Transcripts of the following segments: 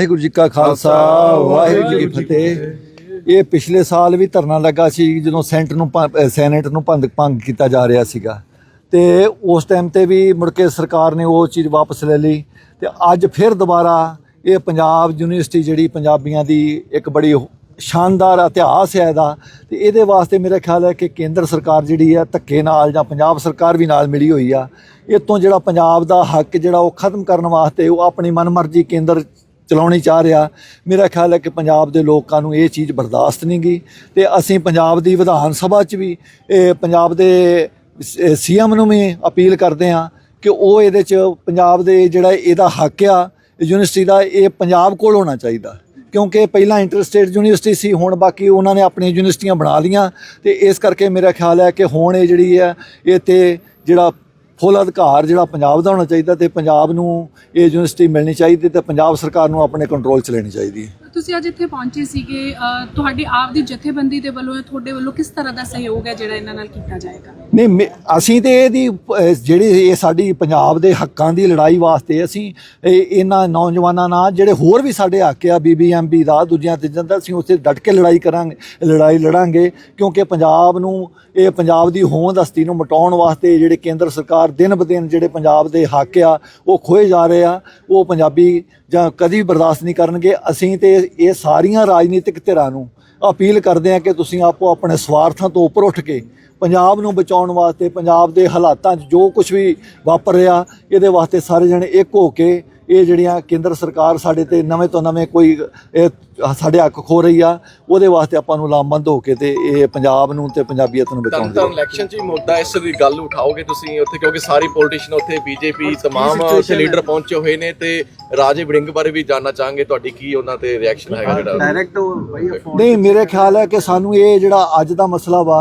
ਵਾਹਿਗੁਰੂ ਜੀ ਕਾ ਖਾਲਸਾ ਵਾਹਿਗੁਰੂ ਜੀ ਕੀ ਫਤਿਹ। ਇਹ ਪਿਛਲੇ ਸਾਲ ਵੀ ਧਰਨਾ ਲੱਗਾ ਸੀ ਜਦੋਂ ਸੈਂਟ ਨੂੰ ਸੈਨੇਟ ਨੂੰ ਭੰਗ ਭੰਗ ਕੀਤਾ ਜਾ ਰਿਹਾ ਸੀਗਾ। ਤੇ ਉਸ ਟਾਈਮ ਤੇ ਵੀ ਮੁੜ ਕੇ ਸਰਕਾਰ ਨੇ ਉਹ ਚੀਜ਼ ਵਾਪਸ ਲੈ ਲਈ। ਤੇ ਅੱਜ ਫਿਰ ਦੁਬਾਰਾ ਇਹ ਪੰਜਾਬ ਯੂਨੀਵਰਸਿਟੀ ਜਿਹੜੀ ਪੰਜਾਬੀਆਂ ਦੀ ਇੱਕ ਬੜੀ ਸ਼ਾਨਦਾਰ ਇਤਿਹਾਸ ਹੈ ਇਹਦਾ। ਤੇ ਇਹਦੇ ਵਾਸਤੇ ਮੇਰਾ ਖਿਆਲ ਹੈ ਕਿ ਕੇਂਦਰ ਸਰਕਾਰ ਜਿਹੜੀ ਹੈ ਧੱਕੇ ਨਾਲ ਜਾਂ ਪੰਜਾਬ ਸਰਕਾਰ ਵੀ ਨਾਲ ਮਿਲੀ ਹੋਈ ਆ। ਇਤੋਂ ਜਿਹੜਾ ਪੰਜਾਬ ਦਾ ਹੱਕ ਜਿਹੜਾ ਉਹ ਖਤਮ ਕਰਨ ਵਾਸਤੇ ਉਹ ਆਪਣੀ ਮਨਮਰਜ਼ੀ ਕੇਂਦਰ ਚਲਾਉਣੀ ਚਾਹ ਰਿਹਾ। ਮੇਰਾ ਖਿਆਲ ਹੈ ਕਿ ਪੰਜਾਬ ਦੇ ਲੋਕਾਂ ਨੂੰ ਇਹ ਚੀਜ਼ ਬਰਦਾਸ਼ਤ ਨਹੀਂ ਗਈ ਤੇ ਅਸੀਂ ਪੰਜਾਬ ਦੀ ਵਿਧਾਨ ਸਭਾ 'ਚ ਵੀ, ਇਹ ਪੰਜਾਬ ਦੇ ਸੀਐਮ ਨੂੰ ਵੀ ਅਪੀਲ ਕਰਦੇ ਹਾਂ ਕਿ ਉਹ ਇਹਦੇ 'ਚ ਪੰਜਾਬ ਦੇ ਜਿਹੜਾ ਇਹਦਾ ਹੱਕ ਆ, ਯੂਨੀਵਰਸਿਟੀ ਦਾ, ਇਹ ਪੰਜਾਬ ਕੋਲ ਹੋਣਾ ਚਾਹੀਦਾ। ਕਿਉਂਕਿ ਪਹਿਲਾਂ ਇੰਟਰਸਟੇਟ ਯੂਨੀਵਰਸਿਟੀ ਸੀ, ਹੁਣ ਬਾਕੀ ਉਹਨਾਂ ਨੇ ਆਪਣੀਆਂ ਯੂਨੀਵਰਸਿਟੀਆਂ ਬਣਾ ਲੀਆਂ ਤੇ ਇਸ ਕਰਕੇ ਮੇਰਾ ਖਿਆਲ ਹੈ ਕਿ ਹੁਣ ਇਹ ਜਿਹੜੀ ਹੈ, ਇਹ ਤੇ ਜਿਹੜਾ ਫੁੱਲ ਅਧਿਕਾਰ ਜਿਹੜਾ ਪੰਜਾਬ ਦਾ ਹੋਣਾ ਚਾਹੀਦਾ ਤੇ ਪੰਜਾਬ ਨੂੰ ਇਹ ਯੂਨੀਵਰਸਿਟੀ ਮਿਲਣੀ ਚਾਹੀਦੀ ਤੇ ਪੰਜਾਬ ਸਰਕਾਰ ਨੂੰ ਆਪਣੇ ਕੰਟਰੋਲ 'ਚ ਲੈਣੀ ਚਾਹੀਦੀ ਹੈ। ਤੁਸੀਂ ਅੱਜ ਇੱਥੇ ਪਹੁੰਚੇ ਸੀਗੇ, ਅਹ, ਤੁਹਾਡੀ ਆਪ ਦੀ ਜਥੇਬੰਦੀ ਦੇ ਵੱਲੋਂ ਤੁਹਾਡੇ ਵੱਲੋਂ ਕਿਸ ਤਰ੍ਹਾਂ ਦਾ ਸਹਿਯੋਗ ਹੈ ਜਿਹੜਾ ਇਹਨਾਂ ਨਾਲ ਕੀਤਾ ਜਾਏਗਾ? ਨਹੀਂ, ਮੇ- ਅਸੀਂ ਤੇ ਇਹਦੀ ਜਿਹੜੀ ਇਹ ਸਾਡੀ ਪੰਜਾਬ ਦੇ ਹੱਕਾਂ ਦੀ ਲੜਾਈ ਵਾਸਤੇ ਅਸੀਂ ਇਹ- ਇਹਨਾਂ ਨੌਜਵਾਨਾਂ ਨਾਲ ਜਿਹੜੇ ਹੋਰ ਵੀ ਸਾਡੇ ਹੱਕ ਆ ਬੀਬੀਐਮਬੀ ਦਾ, ਦੂਜਿਆਂ ਤੀਜਾਂ ਦਾ ਅਸੀਂ ਉੱਥੇ ਡਟ ਕੇ ਲੜਾਈ ਕਰਾਂਗੇ, ਲੜਾਈ ਲੜਾਂਗੇ, ਕਿਉਂਕਿ ਪੰਜਾਬ ਨੂੰ, ਇਹ ਪੰਜਾਬ ਦੀ ਹੋਂਦ ਹਸਤੀ ਨੂੰ ਮਿਟਾਉਣ ਵਾਸਤੇ ਜਿਹੜੇ ਕੇਂਦਰ ਸਰਕਾਰ ਦਿਨ ਬ ਦਿਨ ਜਿਹੜੇ ਪੰਜਾਬ ਦੇ ਹੱਕ ਆ, ਉਹ ਖੋਏ ਜਾ ਰਹੇ ਆ, ਉਹ ਪੰਜਾਬੀ ਜਾਂ ਕਦੀ ਬਰਦਾਸ਼ਤ ਨਹੀਂ ਕਰਨਗੇ। ਅਸੀਂ ਤੇ ਇਹ ਸਾਰੀਆਂ ਰਾਜਨੀਤਿਕ ਧਿਰਾਂ ਨੂੰ ਅਪੀਲ ਕਰਦੇ ਆ ਕਿ ਤੁਸੀਂ ਆਪੋ ਆਪਣੇ ਸਵਾਰਥਾਂ ਤੋਂ ਉੱਪਰ ਉੱਠ ਕੇ ਪੰਜਾਬ ਨੂੰ ਬਚਾਉਣ ਵਾਸਤੇ ਪੰਜਾਬ ਦੇ ਹਾਲਾਤਾਂ 'ਚ ਜੋ ਕੁਝ ਵੀ ਵਾਪਰ ਰਿਹਾ ਇਹਦੇ ਵਾਸਤੇ ਸਾਰੇ ਜਣੇ ਇੱਕ ਹੋ ਕੇ ਇਹ ਜਿਹੜੀਆਂ ਕੇਂਦਰ ਸਰਕਾਰ ਸਾਡੇ ਤੇ ਨਵੇਂ ਤੋਂ ਨਵੇਂ ਕੋਈ ਇਹ ਸਾਡੇ ਹੱਕ ਖੋ ਰਹੀ ਆ ਉਹਦੇ ਵਾਸਤੇ ਆਪਾਂ ਨੂੰ ਲਾਮਬੰਦ ਹੋ ਕੇ ਤੇ ਇਹ ਪੰਜਾਬ ਨੂੰ ਤੇ ਪੰਜਾਬੀਅਤ ਨੂੰ ਬਚਾਉਣ ਦੀ ਇਲੈਕਸ਼ਨ 'ਚ ਵੀ ਮੁੱਦਾ ਇਸ ਦੀ ਗੱਲ ਉਠਾਓਗੇ ਤੁਸੀਂ ਉੱਥੇ ਕਿਉਂਕਿ ਸਾਰੀ ਪੋਲੀਟੀਸ਼ੀਅਨ ਉੱਥੇ ਬੀਜੇਪੀ ਤਮਾਮ ਉੱਥੇ ਲੀਡਰ ਪਹੁੰਚੇ ਹੋਏ ਨੇ ਤੇ ਰਾਜੇ ਵੜਿੰਗ ਬਾਰੇ ਵੀ ਜਾਨਣਾ ਚਾਹਾਂਗੇ ਤੁਹਾਡੀ ਕੀ ਉਹਨਾਂ ਤੇ ਰਿਐਕਸ਼ਨ ਹੈਗਾ ਜਿਹੜਾ? ਨਹੀਂ ਮੇਰੇ ਖਿਆਲ ਹੈ ਕਿ ਸਾਨੂੰ ਇਹ ਜਿਹੜਾ ਅੱਜ ਦਾ ਮਸਲਾ ਵਾ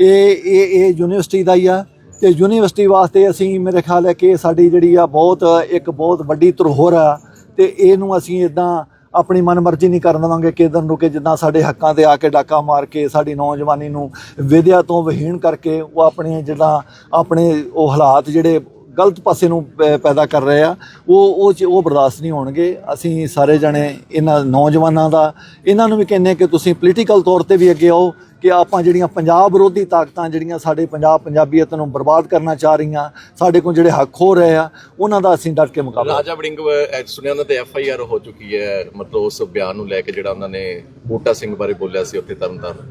ਇਹ ਇਹ ਇਹ ਯੂਨੀਵਰਸਿਟੀ ਦਾ ਹੀ ਆ ਤੇ ਯੂਨੀਵਰਸਿਟੀ ਵਾਸਤੇ ਅਸੀਂ ਮੇਰੇ ਖਿਆਲ ਹੈ ਕਿ ਸਾਡੀ ਜਿਹੜੀ ਆ ਬਹੁਤ, ਇੱਕ ਬਹੁਤ ਵੱਡੀ ਧਰੋਹਰ ਆ ਤੇ ਇਹਨੂੰ ਅਸੀਂ ਇਦਾਂ ਆਪਣੀ ਮਨਮਰਜ਼ੀ ਨਹੀਂ ਕਰਨ ਦੇਵਾਂਗੇ ਕਿ ਇਧਰ ਨੂੰ ਕਿ ਜਿੱਦਾਂ ਸਾਡੇ ਹੱਕਾਂ ਤੇ ਆ ਕੇ ਡਾਕਾ ਮਾਰ ਕੇ ਸਾਡੀ ਨੌਜਵਾਨੀ ਨੂੰ ਵਿਦਿਆ ਤੋਂ ਵਹੀਣ ਕਰਕੇ ਉਹ ਆਪਣੇ ਜਿਹੜਾ ਆਪਣੇ ਉਹ ਹਾਲਾਤ ਜਿਹੜੇ ਗਲਤ ਪਾਸੇ ਨੂੰ ਪੈ- ਪੈਦਾ ਕਰ ਰਹੇ ਆ, ਉਹ ਉਹ ਚ- ਉਹ ਬਰਦਾਸ਼ਤ ਨਹੀਂ ਹੋਣਗੇ। ਅਸੀਂ ਸਾਰੇ ਜਣੇ ਇਹਨਾਂ ਨੌਜਵਾਨਾਂ ਦਾ, ਇਹਨਾਂ ਨੂੰ ਵੀ ਕਹਿੰਦੇ ਕਿ ਤੁਸੀਂ ਪੋਲੀਟੀਕਲ ਤੌਰ ਤੇ ਵੀ ਅੱਗੇ ਆਓ ਕਿ ਆਪਾਂ ਜਿਹੜੀਆਂ ਪੰਜਾਬ ਵਿਰੋਧੀ ਤਾਕਤਾਂ ਜਿਹੜੀਆਂ ਸਾਡੇ ਪੰਜਾਬ ਪੰਜਾਬੀਅਤ ਨੂੰ ਬਰਬਾਦ ਕਰਨਾ ਚਾਹ ਰਹੀਆਂ ਸਾਡੇ ਕੋਲ ਜਿਹੜੇ ਹੱਕ ਹੋ ਰਹੇ ਆ ਉਹਨਾਂ ਦਾ ਅਸੀਂ ਡਟ ਕੇ ਮੁਕਾਬਲਾ ਰਾਜਾ ਵੜਿੰਗ ਸੁਣਿਆ ਉਹਨਾਂ ਤੇ ਐਫ ਆਈ ਆਰ ਹੋ ਚੁੱਕੀ ਹੈ ਮਤਲਬ ਉਸ ਬਿਆਨ ਨੂੰ ਲੈ ਕੇ ਜਿਹੜਾ ਉਹਨਾਂ ਨੇ ਬੂਟਾ ਸਿੰਘ ਬਾਰੇ ਬੋਲਿਆ ਸੀ ਉੱਥੇ ਤਰਨਤਾਰਨ।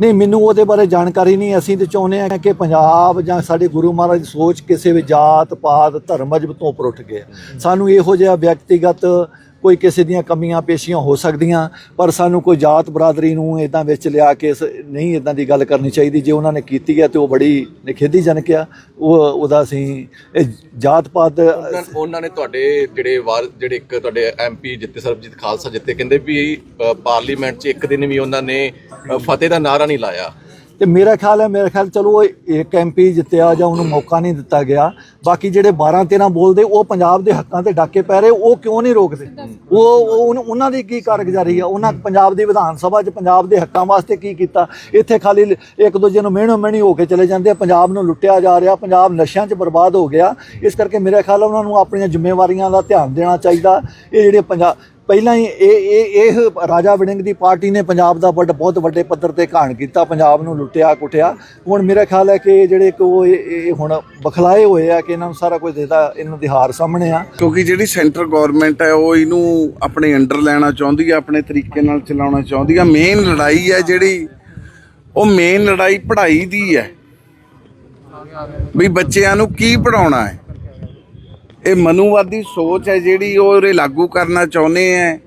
ਨਹੀਂ ਮੈਨੂੰ ਉਹਦੇ ਬਾਰੇ ਜਾਣਕਾਰੀ ਨਹੀਂ ਅਸੀਂ ਤੇ ਚਾਹੁੰਦੇ ਆ ਕਿ ਪੰਜਾਬ ਜਾਂ ਸਾਡੇ ਗੁਰੂ ਮਹਾਰਾਜ ਦੀ ਸੋਚ ਕਿਸੇ ਵੀ ਜਾਤ ਪਾਤ ਧਰਮ ਮਜਬ ਤੋਂ ਉੱਪਰ ਉੱਠ ਕੇ ਸਾਨੂੰ ਇਹੋ ਜਿਹਾ ਵਿਅਕਤੀਗਤ ਕੋਈ ਕਿਸੇ ਦੀਆਂ ਕਮੀਆਂ ਪੇਸ਼ੀਆਂ ਹੋ ਸਕਦੀਆਂ, ਪਰ ਸਾਨੂੰ ਕੋਈ ਜਾਤ ਬਰਾਦਰੀ ਨੂੰ ਇਦਾਂ ਵਿੱਚ ਲਿਆ ਕੇ ਨਹੀਂ ਇਦਾਂ ਦੀ ਗੱਲ ਕਰਨੀ ਚਾਹੀਦੀ, ਜੇ ਉਹਨਾਂ ਨੇ ਕੀਤੀ ਹੈ ਤੇ ਉਹ ਬੜੀ ਨਿਖੇਧੀਜਨਕ ਆ, ਉਹ, ਉਹਦਾ ਅਸੀਂ, ਇਹ ਜਾਤ ਪਾਤ ਉਹਨਾਂ- ਨੇ ਤੁਹਾਡੇ ਜਿਹੜੇ ਵਾਰ, ਜਿਹੜੇ ਇੱਕ ਤੁਹਾਡੇ ਐਮਪੀ ਜਿੱਤੇ, ਸਰਬਜੀਤ ਖਾਲਸਾ ਜਿੱਤੇ, ਕਹਿੰਦੇ ਵੀ ਪਾਰਲੀਮੈਂਟ 'ਚ ਇੱਕ ਦਿਨ ਵੀ ਉਹਨਾਂ ਨੇ ਫਤਿਹ ਦਾ ਨਾਰਾ ਨਹੀਂ ਲਾਇਆ। ਤੇ ਮੇਰਾ ਖਿਆਲ ਹੈ, ਮੇਰਾ ਖਿਆਲ ਚਲੋ ਉਹ ਇੱਕ ਐਮਪੀ ਜਿੱਤਿਆ ਜਾਂ ਉਹਨੂੰ ਮੌਕਾ ਨਹੀਂ ਦਿੱਤਾ ਗਿਆ। ਬਾਕੀ ਜਿਹੜੇ 12 13 ਬੋਲਦੇ, ਉਹ ਪੰਜਾਬ ਦੇ ਹੱਕਾਂ ਤੇ ਡਾਕੇ ਪੈ ਰਹੇ, ਉਹ ਕਿਉਂ ਨਹੀਂ ਰੋਕਦੇ? ਉਹ, ਉਹ- ਉਹਨਾਂ ਦੀ ਕੀ ਕਾਰਗੁਜ਼ਾਰੀ ਆ? ਉਹਨਾਂ ਪੰਜਾਬ ਦੀ ਵਿਧਾਨ ਸਭਾ 'ਚ ਪੰਜਾਬ ਦੇ ਹੱਕਾਂ ਵਾਸਤੇ ਕੀ ਕੀਤਾ? ਇੱਥੇ ਖਾਲੀ ਇੱਕ ਦੂਜੇ ਨੂੰ ਮਿਹਣੋ ਮਿਹਣੀ ਹੋ ਕੇ ਚਲੇ ਜਾਂਦੇ ਆ, ਪੰਜਾਬ ਨੂੰ ਲੁੱਟਿਆ ਜਾ ਰਿਹਾ, ਪੰਜਾਬ ਨਸ਼ਿਆਂ 'ਚ ਬਰਬਾਦ ਹੋ ਗਿਆ। ਇਸ ਕਰਕੇ ਮੇਰਾ ਖਿਆਲ ਉਹਨਾਂ ਨੂੰ ਆਪਣੀਆਂ ਜ਼ਿੰਮੇਵਾਰੀਆਂ ਦਾ ਧਿਆਨ ਦੇਣਾ ਚਾਹੀਦਾ। ਇਹ ਜਿਹੜੇ ਪੰਜਾਬ ਪਹਿਲਾਂ ਹੀ ਇਹ ਇਹ ਇਹ ਰਾਜਾ ਵੜਿੰਗ ਦੀ ਪਾਰਟੀ ਨੇ ਪੰਜਾਬ ਦਾ ਵੱਡ ਬਹੁਤ ਵੱਡੇ ਪੱਧਰ ਤੇ ਘਾਣ ਕੀਤਾ, ਪੰਜਾਬ ਨੂੰ ਲੁੱਟਿਆ, ਕੁੱਟਿਆ। ਹੁਣ ਮੇਰਾ ਖਿਆਲ ਹੈ ਕਿ ਜਿਹੜੇ ਕਿ ਉਹ ਇਹ ਹੁਣ ਬਖਲਾਏ ਹੋਏ ਆ ਕਿ ਇਹਨਾਂ ਨੂੰ ਸਾਰਾ ਕੁਝ ਦੇਦਾ ਇਹਨਾਂ ਦੀ ਹਾਰ ਸਾਹਮਣੇ ਆ। ਕਿਉਂਕਿ ਜਿਹੜੀ ਸੈਂਟਰ ਗਵਰਨਮੈਂਟ ਹੈ, ਉਹ ਇਹਨੂੰ ਆਪਣੇ ਅੰਡਰ ਲੈਣਾ ਚਾਹੁੰਦੀ ਆ, ਆਪਣੇ ਤਰੀਕੇ ਨਾਲ ਚਲਾਉਣਾ ਚਾਹੁੰਦੀ ਆ। ਮੇਨ ਲੜਾਈ ਹੈ ਜਿਹੜੀ, ਉਹ ਮੇਨ ਲੜਾਈ ਪੜ੍ਹਾਈ ਦੀ ਹੈ। ਵੀ ਬੱਚਿਆਂ ਨੂੰ ਕੀ ਪੜਾਉਣਾ ਹੈ? ਇਹ ਮਨੂਵਾਦੀ ਸੋਚ ਹੈ ਜਿਹੜੀ ਉਹ ਉਰੇ ਲਾਗੂ ਕਰਨਾ ਚਾਹੁੰਦੇ ਹੈ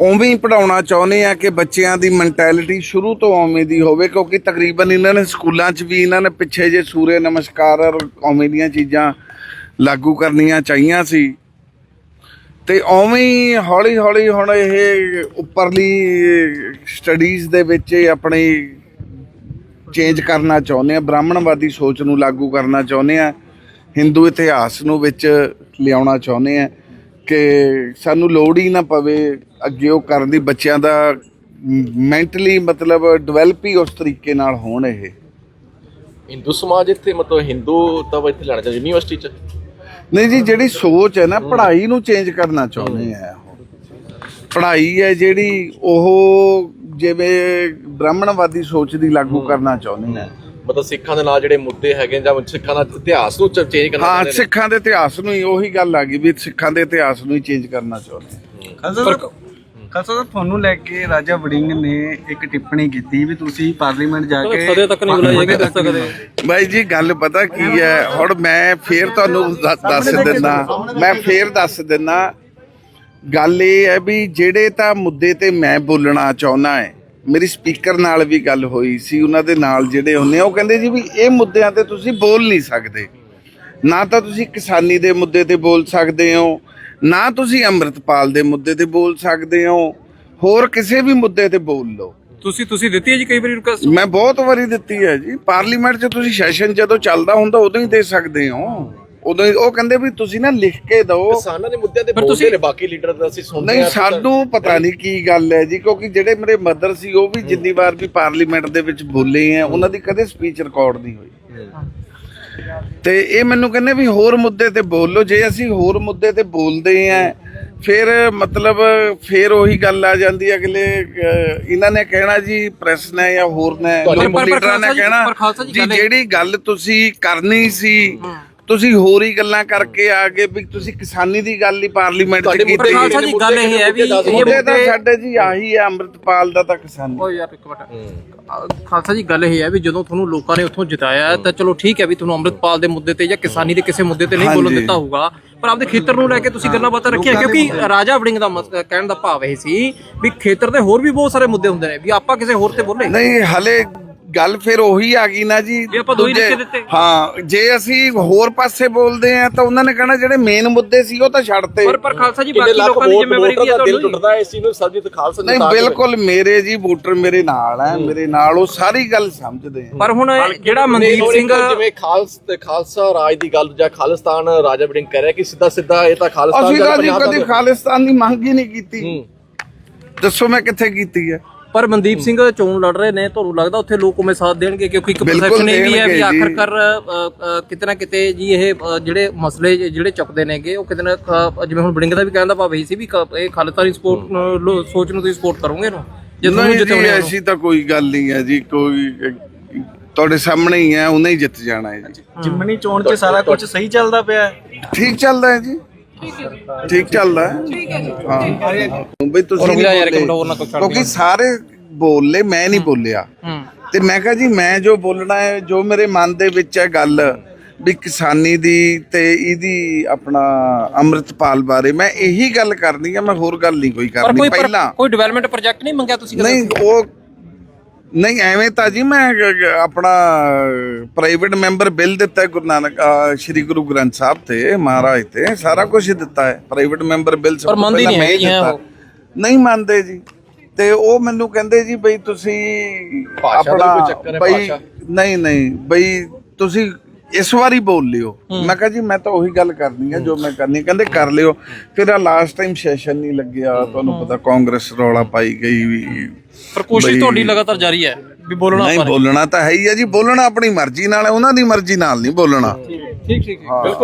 ਉਵੇਂ ਹੀ ਪੜਾਉਣਾ ਚਾਹੁੰਦੇ ਆ ਕਿ ਬੱਚਿਆਂ ਦੀ ਮੈਂਟੈਲਿਟੀ ਸ਼ੁਰੂ ਤੋਂ ਉਵੇਂ ਦੀ ਹੋਵੇ, ਕਿਉਂਕਿ ਤਕਰੀਬਨ ਇਹਨਾਂ ਨੇ ਸਕੂਲਾਂ 'ਚ ਵੀ ਇਹਨਾਂ ਨੇ ਪਿੱਛੇ ਜੇ ਸੂਰਯ ਨਮਸਕਾਰ ਉਵੇਂ ਦੀਆਂ ਚੀਜ਼ਾਂ ਲਾਗੂ ਕਰਨੀਆਂ ਚਾਹੀਆਂ ਸੀ। ਤੇ ਉਵੇਂ ਹੀ ਹੌਲੀ ਹੌਲੀ ਹੁਣ ਇਹ ਉੱਪਰਲੀ ਸਟੱਡੀਜ਼ ਦੇ ਵਿੱਚ ਇਹ ਆਪਣੀ ਚੇਂਜ ਕਰਨਾ ਚਾਹੁੰਦੇ ਆ, ਬ੍ਰਾਹਮਣਵਾਦੀ ਸੋਚ ਨੂੰ ਲਾਗੂ ਕਰਨਾ ਚਾਹੁੰਦੇ ਆ। ਹਿੰਦੂ ਇਤਿਹਾਸ ਨੂੰ ਵਿੱਚ ਲਿਆਉਣਾ ਚਾਹੁੰਦੇ ਆ ਕਿ ਸਾਨੂੰ ਲੋੜ ਹੀ ਨਾ ਪਵੇ ਅੱਗੇ ਉਹ ਕਰਨ ਦੀ ਬੱਚਿਆਂ ਦਾ ਮੈਂਟਲੀ ਮਤਲਬ ਡਿਵੈਲਪ ਹੀ ਉਸ ਤਰੀਕੇ ਨਾਲ ਹੋਣ ਇਹ। ਹਿੰਦੂ ਸਮਾਜ ਇੱਥੇ ਮਤਲਬ ਹਿੰਦੂ ਤਾਂ ਇੱਥੇ ਲੈਣਾ ਚਾਹੀਦਾ ਯੂਨੀਵਰਸਿਟੀ 'ਚ? ਨਹੀਂ ਜੀ ਜਿਹੜੀ ਸੋਚ ਹੈ ਨਾ ਪੜ੍ਹਾਈ ਨੂੰ ਚੇਂਜ ਕਰਨਾ ਚਾਹੁੰਦੇ ਆ ਉਹ। ਪੜ੍ਹਾਈ ਹੈ ਜਿਹੜੀ ਉਹ ਜਿਵੇਂ ਬ੍ਰਾਹਮਣਵਾਦੀ ਸੋਚ ਦੀ ਲਾਗੂ ਕਰਨਾ ਚਾਹੁੰਦੇ ਆ। ਮਤਲਬ ਸਿੱਖਾਂ ਦੇ ਨਾਲ ਜਿਹੜੇ ਮੁੱਦੇ ਹੈਗੇ ਜਾਂ ਸਿੱਖਾਂ ਦਾ ਇਤਿਹਾਸ ਨੂੰ ਚੇਂਜ ਕਰਨਾ ਹਾਂ ਚਾਹੁੰਦੇ ਨੇ। ਸਿੱਖਾਂ ਦੇ ਇਤਿਹਾਸ ਨੂੰ ਹੀ ਉਹੀ ਗੱਲ ਆ ਗਈ ਵੀ ਸਿੱਖਾਂ ਦੇ ਇਤਿਹਾਸ ਨੂੰ ਹੀ ਚੇਂਜ ਕਰਨਾ ਚਾਹੁੰਦੇ ਆ ਖਾਲਸਾ ਸਾਹਿਬ ਖਾਲਸਾ ਸਾਹਿਬ ਤੁਹਾਨੂੰ ਲੈ ਕੇ ਰਾਜਾ ਵੜਿੰਗ ਨੇ ਇੱਕ ਟਿੱਪਣੀ ਕੀਤੀ ਵੀ ਤੁਸੀਂ ਪਾਰਲੀਮੈਂਟ ਜਾ ਕੇ ਸਦੇ ਤੱਕ ਨਹੀਂ ਬੁਲਾਇਆ ਜਾ ਸਕਦੇ ਬਾਈ ਜੀ ਗੱਲ ਪਤਾ ਕੀ ਹੈ? ਹੁਣ ਮੈਂ ਫੇਰ ਤੁਹਾਨੂੰ ਦ- ਦੱਸ ਦਿੰਦਾ। ਮੈਂ ਫੇਰ ਦੱਸ ਦਿੰਦਾ। ਗੱਲ ਇਹ ਹੈ ਵੀ ਜਿਹੜੇ ਤਾਂ ਮੁੱਦੇ ਤੇ ਮੈਂ ਬੋਲਣਾ ਚਾਹੁੰਦਾ ਹੈ ਮੇਰੀ ਸਪੀਕਰ ਨਾਲ ਵੀ ਗੱਲ ਹੋਈ ਸੀ ਉਹਨਾਂ ਦੇ ਨਾਲ ਜਿਹੜੇ ਹੁੰਦੇ ਆ ਉਹ ਕਹਿੰਦੇ ਜੀ ਵੀ ਇਹ ਮੁੱਦਿਆਂ ਤੇ ਤੁਸੀਂ ਬੋਲ ਨਹੀਂ ਸਕਦੇ। ਨਾ ਤਾਂ ਤੁਸੀਂ ਕਿਸਾਨੀ ਦੇ ਮੁੱਦੇ ਤੇ ਬੋਲ ਸਕਦੇ ਹੋ ਨਾ ਤੁਸੀਂ ਅੰਮ੍ਰਿਤਪਾਲ ਦੇ ਮੁੱਦੇ ਤੇ ਬੋਲ ਸਕਦੇ ਹੋ ਹੋਰ ਕਿਸੇ ਵੀ ਮੁੱਦੇ ਤੇ ਬੋਲ ਲਓ। ਤੁਸੀਂ ਤੁਸੀਂ ਦਿੱਤੀ ਹੈ ਜੀ ਕਈ ਵਾਰੀ ਰਿਕੁਐਸਟ ਮੈਂ ਬਹੁਤ ਵਾਰੀ ਦਿੱਤੀ ਹੈ ਜੀ। ਪਾਰਲੀਮੈਂਟ 'ਚ ਤੁਸੀਂ ਸੈਸ਼ਨ ਜਦੋਂ ਚੱਲਦਾ ਹੁੰਦਾ ਉਦੋਂ ਹੀ ਦੇ ਸਕਦੇ ਹੋ। ਉਦੋਂ ਹੀ ਉਹ ਕਹਿੰਦੇ ਵੀ ਤੁਸੀਂ ਨਾ ਲਿਖ ਕੇ ਦਿਓ। ਕਿਸਾਨਾਂ ਦੇ ਮੁੱਦਿਆਂ ਤੇ ਪਰ ਬੋਲਦੇ ਤੁਸੀਂ- ਨੇ ਬਾਕੀ ਲੀਡਰ ਦਾ ਅਸੀਂ ਸੁਣਦੇ ਨਹੀਂ ਹਾਂ ਤਾਂ- ਸਾਨੂੰ ਪਤਾ ਨਹੀਂ ਕੀ ਗੱਲ ਹੈ ਜੀ ਕਿਉਂਕਿ ਜਿਹੜੇ ਮੇਰੇ ਮਦਰ ਸੀ ਉਹ ਵੀ ਜਿੰਨੀ ਵਾਰ ਵੀ ਪਾਰਲੀਮੈਂਟ ਦੇ ਵਿੱਚ ਬੋਲੇ ਆ ਉਹਨਾਂ ਦੀ ਕਦੇ ਸਪੀਚ ਰਿਕਾਰਡ ਨਹੀਂ ਹੋਈ। ਤੇ ਇਹ ਮੈਨੂੰ ਕਹਿੰਦੇ ਵੀ ਹੋਰ ਮੁੱਦੇ ਤੇ ਬੋਲ ਜੇ ਅਸੀਂ ਹੋਰ ਮੁੱਦੇ ਤੇ ਬੋਲਦੇ ਆ ਫਿਰ ਮਤਲਬ ਫਿਰ ਉਹੀ ਗੱਲ ਆ ਜਾਂਦੀ ਹੈ ਅਗਲੇ ਅਹ, ਇਹਨਾਂ ਨੇ ਕਹਿਣਾ ਜੀ ਪ੍ਰੈਸ ਨੇ ਜਾਂ ਹੋਰ ਨੇ ਤੁਹਾਡੇ ਲੋਕ ਪਰ- ਪਰ ਲੀਡਰਾਂ ਨੇ ਖਾਲਸਾ ਜੀ- ਕਹਿਣਾ ਪਰ ਖਾਲਸਾ ਜੀ ਜੀ ਗੱਲ ਇਹ- ਜਿਹੜੀ ਗੱਲ ਤੁਸੀਂ ਕਰਨੀ ਸੀ ਤੁਸੀਂ ਹੋਰ ਹੀ ਗੱਲਾਂ ਕਰਕੇ ਆ ਗਏ ਵੀ ਤੁਸੀਂ ਕਿਸਾਨੀ ਦੀ ਗੱਲ ਹੀ ਪਾਰਲੀਮੈਂਟ 'ਚ ਤੁਹਾਡੇ ਕੀਤੀ ਮੁੱਦੇ ਖਾਲਸਾ ਜੀ ਗੱਲ ਇਹ ਹੈ ਵੀ ਇਹ ਮੁੱਦੇ ਤਾਂ ਸਾਡੇ ਜੀ ਆਹੀ ਹੈ ਅੰਮ੍ਰਿਤਪਾਲ ਦਾ ਤਾਂ ਕਿਸਾਨੀ। ਓ ਯਾਰ ਇੱਕ ਮਿੰਟ। ਖਾਲਸਾ ਜੀ ਗੱਲ ਇਹ ਹੈ ਵੀ ਜਦੋਂ ਤੁਹਾਨੂੰ ਲੋਕਾਂ ਨੇ ਉੱਥੋਂ ਜਿਤਾਇਆ ਹੈ, ਤਾਂ ਚਲੋ ਠੀਕ ਹੈ ਵੀ ਤੁਹਾਨੂੰ ਅੰਮ੍ਰਿਤਪਾਲ ਦੇ ਮੁੱਦੇ ਤੇ ਜਾਂ ਕਿਸਾਨੀ ਦੇ ਕਿਸੇ ਮੁੱਦੇ ਤੇ ਨਹੀਂ ਬੋਲਣ। ਦਿੱਤਾ ਹੋਊਗਾ। ਪਰ ਆਪਦੇ ਖੇਤਰ ਨੂੰ ਲੈ ਕੇ ਤੁਸੀਂ ਗੱਲਾਂ ਬਾਤਾਂ ਰੱਖੀਆਂ ਕਿਉਂਕਿ ਰਾਜਾ ਵੜਿੰਗ ਦਾ ਕਹਿਣ ਦਾ ਭਾਵ ਇਹ ਸੀ ਵੀ ਖੇਤਰ ਦੇ ਹੋਰ ਵੀ ਬਹੁਤ ਸਾਰੇ ਮੁੱਦੇ ਹੁੰਦੇ ਨੇ ਵੀ ਆਪਾਂ ਕਿਸੇ ਹੋਰ ਤੇ ਬੋਲੇ। ਨਹੀਂ ਹਲੇ ਗੱਲ ਫਿਰ ਉਹੀ ਆ ਗਈ ਨਾ ਜੀ ਵੀ ਆਪਾਂ ਦੋ ਹੀ ਦੂਜੇ- ਲਿਖ ਕੇ ਦਿੱਤੇ। ਹਾਂ ਜੇ ਅਸੀਂ ਹੋਰ ਪਾਸੇ ਬੋਲਦੇ ਆ ਤਾਂ ਉਹਨਾਂ ਨੇ ਕਹਿਣਾ ਜਿਹੜੇ ਮੇਨ ਮੁੱਦੇ ਸੀ ਉਹ ਤਾਂ ਛੱਡਤੇ ਪਰ ਪਰ ਖਾਲਸਾ ਜੀ ਬਾਕੀ ਲੋਕਾਂ ਦੀ ਜ਼ਿੰਮੇਵਾਰੀ ਵੀ ਹੈ ਦਿਲ ਟੁੱਟਦਾ ਹੈ ਇਸ ਚੀਜ਼ ਨੂੰ ਸਰਜੀਤ ਖਾਲਸਾ ਨਹੀਂ ਬਿਲਕੁਲ ਮੇਰੇ ਜੀ ਵੋਟਰ ਮੇਰੇ ਨਾਲ ਹੈ ਮੇਰੇ ਨਾਲ ਉਹ ਸਾਰੀ ਗੱਲ ਸਮਝਦੇ ਆ। ਪਰ ਹੁਣ ਜਿਹੜਾ ਮਨਦੀਪ ਸਿੰਘ ਜਿਵੇਂ ਖਾਲਸ ਤੇ ਖਾਲਸਾ ਰਾਜ ਦੀ ਗੱਲ ਜਾਂ ਖਾਲਿਸਤਾਨ ਰਾਜਾ ਵੜਿੰਗ ਕਹਿ ਰਿਹਾ ਕਿ ਸਿੱਧਾ ਸਿੱਧਾ ਇਹ ਤਾਂ ਖਾਲਿਸਤਾਨ ਅਸੀਂ ਜਾਂ ਤਾਂ ਜੀ ਕਦੀ ਖਾਲਿਸਤਾਨ ਦੀ ਮੰਗ ਹੀ ਨਹੀਂ ਕੀਤੀ। ਦੱਸੋ ਮੈਂ ਕਿੱਥੇ ਕੀਤੀ ਹੈ? ਪਰ ਮਨਦੀਪ ਸਿੰਘ ਚੋਣ ਲੜ ਰਹੇ ਨੇ ਤੁਹਾਨੂੰ ਲੱਗਦਾ ਉੱਥੇ ਲੋਕ ਉਵੇਂ ਸਾਥ ਦੇਣਗੇ ਕਿਉਂਕਿ ਇੱਕ ਪਰਸੈਪਸ਼ਨ ਇਹ ਵੀ ਹੈ ਵੀ। ਆਖਰਕਾਰ ਕਿਤੇ ਨਾ ਕਿਤੇ ਜੀ ਇਹ ਜਿਹੜੇ ਮਸਲੇ ਜਿਹੜੇ ਚੁੱਕਦੇ ਨੇਗੇ ਉਹ ਕਿਤੇ ਨਾ ਜਿਵੇਂ ਹੁਣ ਬੜਿੰਗ ਦਾ ਵੀ ਕਹਿਣ ਦਾ ਭਾਵ ਇਹੀ ਸੀ ਵੀ ਇਹ ਖਾਲਸਾਨੀ ਸਪੋਰਟ ਸੋਚ ਨੂੰ ਤੁਸੀਂ ਸਪੋਰਟ ਕਰੋਗੇ ਇਹਨੂੰ? ਜੇ ਤੁਹਾਨੂੰ ਨਹੀਂ ਜਿੱਤਣੇ ਜੀ ਹੋ ਐਸੀ ਤਾਂ ਕੋਈ ਗੱਲ ਨਹੀਂ ਹੈ ਜੀ ਕੋਈ ਤੁਹਾਡੇ ਸਾਹਮਣੇ ਹੀ ਹੈ ਉਹਨੇ ਹੀ ਜਿੱਤ ਜਾਣਾ ਹੈ ਜੀ। ਜਿਮਣੀ ਚੋਣ 'ਚ ਸਾਰਾ ਕੁਝ ਸਹੀ ਚੱਲਦਾ ਪਿਆ ਹੈ? ਠੀਕ ਚੱਲਦਾ ਹੈ ਜੀ। ਠੀਕ ਚੱਲਦਾ ਹੈ? ਠੀਕ ਹੈ ਬਈ ਤੁਸੀਂ ਰੁਕ ਜਾ ਯਾਰ, ਇੱਕ ਨਹੀਂ ਮਿੰਟ ਹੋਰ ਨਾ ਕੁਛ ਛੱਡ ਕਿਉਂਕਿ ਸਾਰੇ ਬੋਲੇ ਮੈਂ ਨਹੀਂ ਬੋਲਿਆ। ਤੇ ਮੈਂ ਕਿਹਾ ਜੀ ਮੈਂ ਜੋ ਬੋਲਣਾ ਹੈ ਜੋ ਮੇਰੇ ਮਨ ਦੇ ਵਿੱਚ ਹੈ ਗੱਲ ਵੀ ਕਿਸਾਨੀ ਦੀ ਤੇ ਇਹਦੀ ਆਪਣਾ ਅੰਮ੍ਰਿਤਪਾਲ ਬਾਰੇ ਮੈਂ ਇਹੀ ਗੱਲ ਕਰਨੀ ਹੈ ਮੈਂ ਹੋਰ ਗੱਲ ਨਹੀਂ ਕੋਈ ਪਰ ਕਰਨੀ। ਕੋਈ ਪਰ- ਪਹਿਲਾਂ ਕੋਈ ਡਿਵੈਲਪਮੈਂਟ ਪ੍ਰੋਜੈਕਟ ਨਹੀਂ ਮੰਗਿਆ ਤੁਸੀਂ ਕਦੇ? ਨਹੀਂ ਉਹ ਨਹੀਂ ਐਵੇਂ ਤਾਂ ਜੀ ਮੈਂ ਆਪਣਾ ਪ੍ਰਾਈਵੇਟ ਮੈਂਬਰ ਬਿੱਲ ਦਿੱਤਾ ਹੈ ਗੁਰੂ ਨਾਨਕ ਅਹ, ਸ਼੍ਰੀ ਗੁਰੂ ਗ੍ਰੰਥ ਸਾਹਿਬ ਤੇ ਮਹਾਰਾਜ ਤੇ ਸਾਰਾ ਕੁਝ ਦਿੱਤਾ ਹੈ ਪ੍ਰਾਈਵੇਟ ਮੈਂਬਰ ਬਿੱਲ ਸਭ ਪਰ ਤੋਂ ਮੰਨਦੇ ਪਹਿਲਾਂ ਨਹੀਂ ਮੈਂ ਹੀ ਹੈਗੇ ਦਿੱਤਾ। ਉਹ। ਨਹੀਂ ਮੰਨਦੇ ਜੀ ਤੇ ਉਹ ਮੈਨੂੰ ਕਹਿੰਦੇ ਜੀ ਬਈ ਤੁਸੀਂ ਭਾਸ਼ਾ ਦਾ ਵੀ ਕੋਈ ਚੱਕਰ ਹੈ, ਬਈ ਭਾਸ਼ਾ। ਨਹੀਂ ਨਹੀਂ ਬਈ ਤੁਸੀਂ ਇਸ ਵਾਰੀ ਬੋਲ ਲਿਓ। ਮੈਂ ਕਿਹਾ ਜੀ ਮੈਂ ਤਾਂ ਉਹੀ ਗੱਲ ਕਰਨੀ ਹੈ ਜੋ ਮੈਂ ਕਰਨੀ। ਕਹਿੰਦੇ ਕਰ ਲਿਓ। ਫਿਰ ਆ ਲਾਸਟ ਟਾਈਮ ਸੈਸ਼ਨ ਨਹੀਂ ਲੱਗਿਆ ਤੁਹਾਨੂੰ ਪਤਾ ਕਾਂਗਰਸ ਰੌਲਾ ਪਾਈ ਗਈ ਵੀ ਪਰ ਕੋਸ਼ਿਸ਼ ਤੁਹਾਡੀ ਲਗਾਤਾਰ ਜਾਰੀ ਹੈ ਵੀ ਬੋਲਣਾ ਨਹੀਂ। ਬੋਲਣਾ ਤਾਂ ਹੈ ਹੀ ਹੈ ਜੀ। ਬੋਲਣਾ ਆਪਣੀ ਮਰਜ਼ੀ ਨਾਲ ਹੈ, ਉਹਨਾਂ ਦੀ ਮਰਜ਼ੀ ਨਾਲ ਨਹੀਂ ਬੋਲਣਾ। ਠੀਕ ਠੀਕ ਹਾਂ